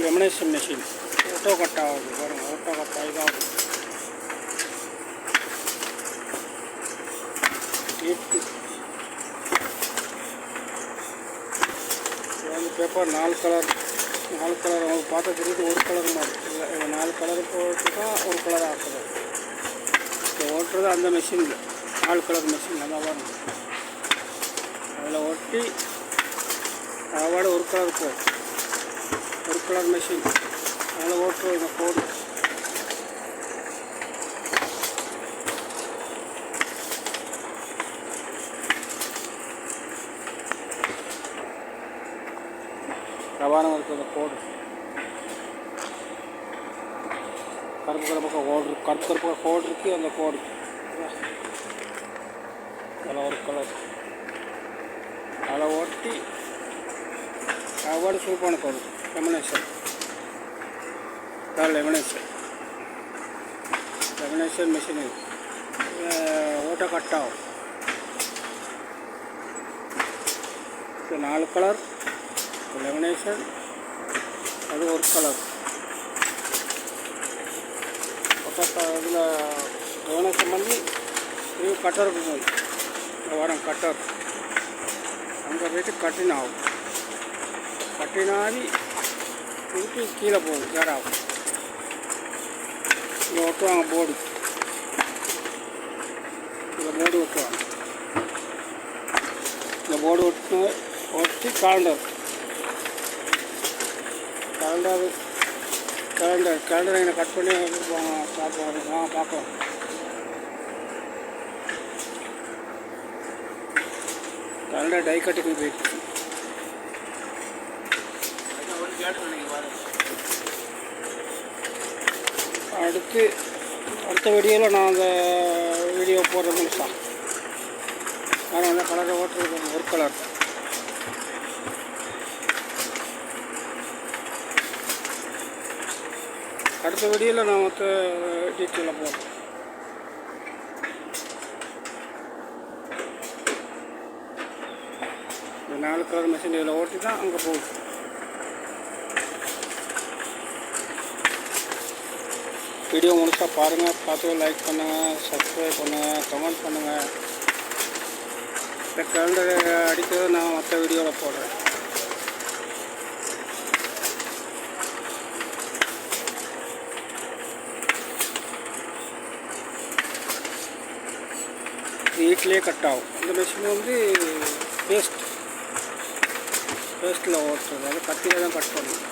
Lamination machine auto cut ஆகுது பாருங்கள் Otto cut ஆகி தான் எட்டு வந்து பேப்பர் நாலு கலர் நாலு கலர் அவங்க பார்த்தா தெரியுது ஒரு கலர் மாதிரி இல்லை நாலு கலர் போட்டு தான் ஒரு கலர் ஆக்குது. இப்போ ஓட்டுறது அந்த மிஷினில் நாலு கலர் மிஷின் நல்லா வரும் அதில் ஒட்டி அதோட ஒரு கலர் போகும் ஒரு கலர் மெஷின் அதில் ஓட்டுறது இந்த கோடு ரவானம் இருக்குது அந்த கோடு கருப்பு கருப்பாக கோடு இருக்கு. கருப்பு கோடு இருக்குது அந்த கோடு அதில் ஒரு கலர் அதில் ஒட்டி அவார்டு சூப்பான கோடு லெமினேஷன் அதான் லெமினேஷன் லெமினேஷன் மிஷின் இது ஓட்ட கட் ஆகும் இது நாலு கலர் லெமினேஷன் அது ஒரு கலர் இதில் லெமினேஷன் பண்ணி இது கட்டருக்கு போகும் இந்த வாரம் கட்டர் கட்டினாடி திருப்பி கீழே போகும் வேற ஆகும் இங்கே ஒட்டுவாங்க போர்டு இந்த போர்டு ஒட்டுவாங்க. இந்த போர்டு ஒட்டு ஒட்டி காலண்டர் கலண்டர் கலண்டர் கலண்டர் இங்கே கட் பண்ணி வாங்க பார்ப்போம் வாங்க பார்க்கலாம் கலண்டர் டை கட்டுக்கு போயிட்டு அடுத்து அடுத்த வீடியோவில் நான் அந்த வீடியோ போடுறது சார் நான் அந்த கலரை ஓட்டுறது ஒரு கலர் அடுத்த வீடியோவில் நான் மற்ற டீட்டெயிலாக போடுறேன். இந்த நாலு கலர் மிஷின் இதில் ஓட்டி தான் அங்கே போகும். வீடியோ முழுசாக பாருங்கள் பார்த்து லைக் பண்ணுங்கள் சப்ஸ்கிரைப் பண்ணுங்கள் கமெண்ட் பண்ணுங்கள் இந்த கலண்டர் அடிக்கிறது நான் மற்ற வீடியோவில் போடுறேன். வீட்டிலே கட் ஆகும். இந்த மிஷின் வந்து பேஸ்ட் பேஸ்ட்டில் ஓட்டுறது. அது கத்தியில் தான் கட் பண்ணணும்